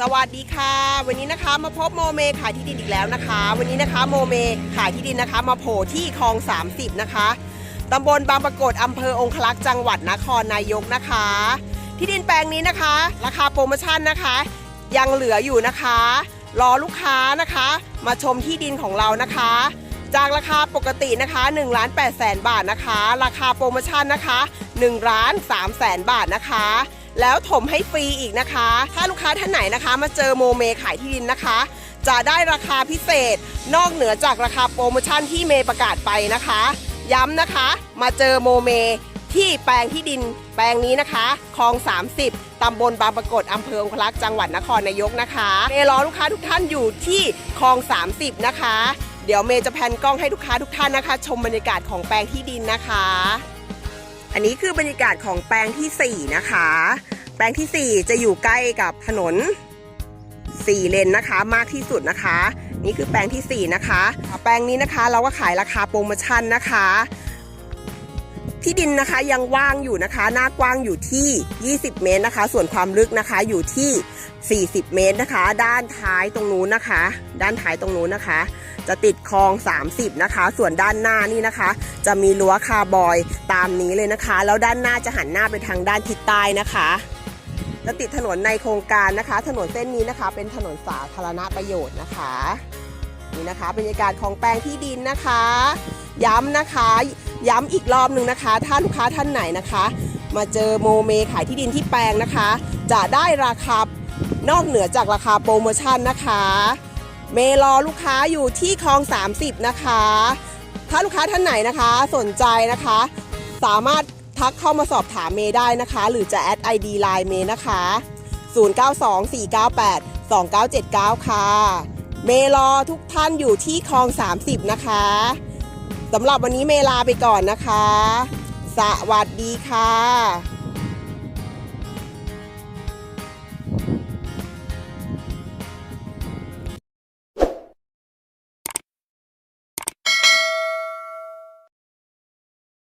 สวัสดีค่ะ วันนี้นะคะมาพบโมเมขายที่ดินอีกแล้วนะคะ วันนี้นะคะโมเมขายที่ดินนะคะ มาโผล่ที่คลอง 30 นะคะตำบลบางปรากฏอำเภอองคลักษ์จังหวัดนครนายกนะคะ ที่ดินแปลงนี้นะคะ ราคาโปรโมชั่นนะคะ ยังเหลืออยู่นะคะ รอลูกค้านะคะ มาชมที่ดินของเรานะคะ จากราคาปกตินะคะ1ล้าน8แสนบาทนะคะ ราคาโปรโมชั่นนะคะ1ล้าน3แสนบาทนะคะ แล้วถมให้ฟรีอีกนะคะ ถ้าลูกค้าท่านไหนนะคะ มาเจอโมเมขายที่ดินนะคะ จะได้ราคาพิเศษ นอกเหนือจากราคาโปรโมชั่นที่เมย์ประกาศไปนะคะ ย้ำนะคะ มาเจอโมเมที่แปลงที่ดินแปลงนี้นะคะคลอง 30 ตำบลบางปรากฏอำเภอองคลักษ์จังหวัดนครนายกนะคะเมย์รอลูกค้าทุกท่านอยู่ที่คลอง 30 นะคะ เดี๋ยวเมย์จะแพนกล้องให้ลูกค้าทุกท่านนะคะ ชมบรรยากาศของแปลงที่ดินนะคะ อันนี้คือบรรยากาศของแปลงทีสี่4 นะคะ แปลงทีสี่ 4 จะอยู่ใกล้กับถนน 4 เลนนะคะ มากที่สุดนะคะ นี่คือแปลงทีสี่4 นะคะ แปลงนี้นะคะเราก็ขายราคาโปรโมชั่นนะคะ ที่ดินนะคะยังว่างอยู่นะคะ หน้ากว้างอยู่ที่ 20 เมตรนะคะ ส่วนความลึกนะคะอยู่ที่ 40 เมตรนะคะ ด้านท้ายตรงนู้นนะคะ ด้านท้ายตรงนู้นนะคะ จะติดคลอง 30 นะคะ ส่วนด้านหน้านี่นะคะ จะมีรั้วคาร์บอยตามนี้เลยนะคะ แล้วด้านหน้าจะหันหน้าไปทางด้านทิศใต้นะคะจะติดถนนในโครงการนะคะ ถนนเส้นนี้นะคะ เป็นถนนสาธารณประโยชน์นะคะนี่นะคะบรรยากาศของแปลงที่ดินนะคะ ย้ำนะคะ ย้ำอีกรอบหนึ่งนะคะ ถ้าลูกค้าท่านไหนนะคะ มาเจอโมเมขายที่ดินที่แปลงนะคะ จะได้ราคานอกเหนือจากราคาโปรโมชั่นนะคะ เมรอลูกค้าอยู่ที่คลอง 30 นะคะ ถ้าลูกค้าท่านไหนนะคะสนใจนะคะ สามารถทักเข้ามาสอบถามเมได้นะคะ หรือจะแอด ID Line เมนะคะ 0924982979 ค่ะ เมรอทุกท่านอยู่ที่คลอง 30 นะคะ สำหรับวันนี้เมลาไปก่อนนะคะ สวัสดีค่ะ